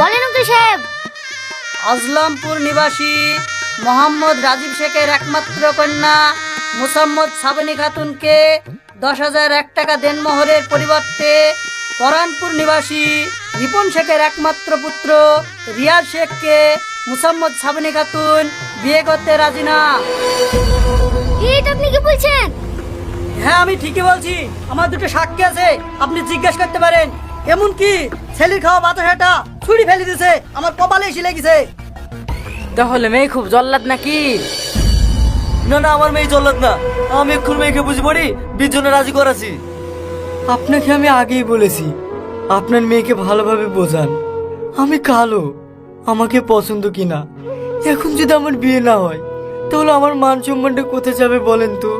বলেন উকিল সাহেব। আজলামপুর নিবাসী মোহাম্মদ রাজীব শেখের একমাত্র কন্যা মুসাম্মদ সাবনী খাতুনকে দশ হাজার এক টাকা দেনমোহরের পরিবর্তে পরানপুর নিবাসী রিপন শেখের একমাত্র পুত্র রিয়াজ শেখকে মুসাম্মদ সাবনী খাতুন বিয়ে করতে রাজি না। এটা আপনি কি বলছেন? হ্যাঁ আমি ঠিকই বলছি। আমার দুটো সাক্ষী আছে আপনি জিজ্ঞেস করতে পারেন। এমন কি ছেলের খাওয়া বাতাসাটা ছুরি ফেলে দিছে আমার কপালে এসে লেগেছে তাহলে মেয়ে খুব জল্লাদ নাকি? না না আমার মেয়ে জল্লাদ না। আমি এক্ষুন মেয়েকে বুঝি পড়ি বিয়ের জন্য রাজি করাছি। আপনাকে আমি আগেই বলেছি আপনার মেয়েকে ভালোভাবে বোঝান। আমি কালো আমাকে পছন্দ কিনা। এখন যদি আমার বিয়ে না হয় তাহলে আমার মান সম্মানটা কোথায় যাবে বলেন তো?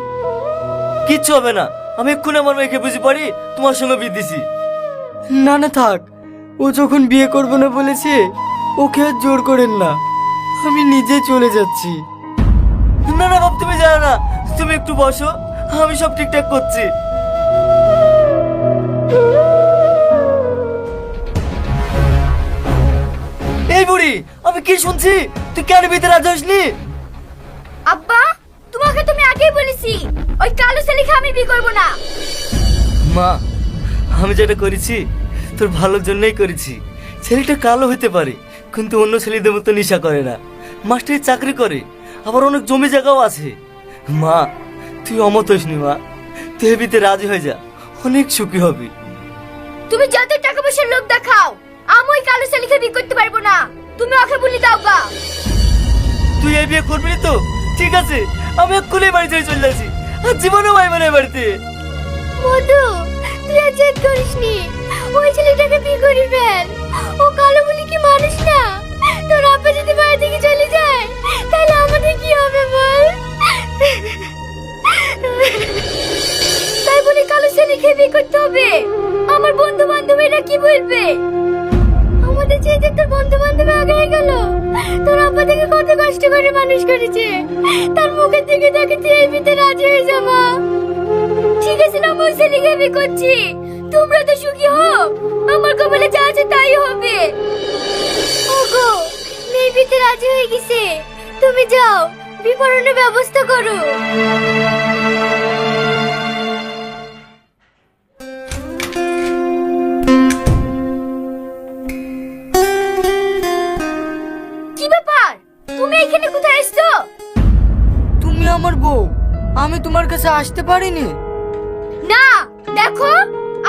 কিচ্ছু হবে না। আমি এক্ষুনি আমার মেয়েকে বুঝি পড়ি তোমার সঙ্গে বিয়ে দিছি। না না থাক। ও যখন বিয়ে করব না বলেছে ওকে আর জোর করেন না। আমি নিজে চলে যাচ্ছি। না না বাপ তুমি জানো না তুমি একটু বসো আমি সব ঠিকঠাক করছি। এই বুড়ি আমি কি শুনছি? তুই কেন বিয়েতে রাজি হসনি? আব্বা তোমাকে তুমি আগেই বলেছি ওই কালো ছেলেকে আমি বিয়ে করব না। মা আমি যেটা করেছি তোর ভালোর জন্যই করেছি। ছেলেটা কালো হতে পারে কিন্তু অন্য ছেলেদের মতো নেশা করে না। মাস্টারের চাকরি করে আবার অনেক জমি জায়গাও আছে। মা তুই অমত হইসনি মা। তুই এবিতে রাজি হয়ে যা অনেক সুখী হবি। তুমি যত টাকা পয়সার লোক দেখাও আমি ওই কালো ছেলেকে বিয়ে করতে পারব না। তুমি ওকে বলি দাও গা। তুই এই বিয়ে করবি না তো? ঠিক আছে আমি এক্ষুনি বাড়ি ছেড়ে চলে যাচ্ছি। আর জীবনেও ভাই মানে বাড়িতে। মধু তুই আর জেদ করিসনি ওই ছেলেটাকে বিয়ে করি ফেল। ও কালো বলে কি মানুষ না? তোর আপা যদি বাড়ি থেকে চলে যায়, তাহলে আমাদের কি হবে বল? তাই বলে কালো ছেলেকে বিয়ে করতে হবে। আমার বন্ধু বান্ধবীরা কি বলবে? আমাদের যেতে তোর বন্ধু বান্ধব আগে গেল, তোর আপা থেকে কত কষ্ট করে মানুষ করেছে। তার মুখের দিকে দেখে তুই এই বিতে রাজি হয়ে যাবা। ছেলেকে করছি? তোমরা তো সুখী হও আমার কপালে যা আছে তাই হবে। ওগো মেয়ে বিতে রাজি হয়ে গেছে। তুমি যাও, বিবরণের ব্যবস্থা করো। কি ব্যাপার? তুমি এখানে কোথায় এসছো? তুমি আমার বউ, আমি তোমার কাছে আসতে পারিনি। না, দেখো,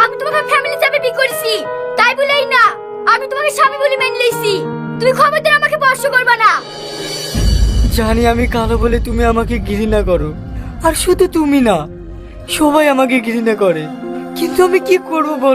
আমি তোমাকে ফ্যামিলি চাপে বিয়ে করেছি। তাই বলেই না, আমি তোমাকে স্বামী বলে মেনে লইছি তুমি খবরদার আমাকে স্পর্শ করবে না। জানি আমি কালো বলে তুমি আমাকে ঘৃণা করো, আর শুধু তুমি না, সবাই আমাকে ঘৃণা করে। কিন্তু আমি কি করব বল?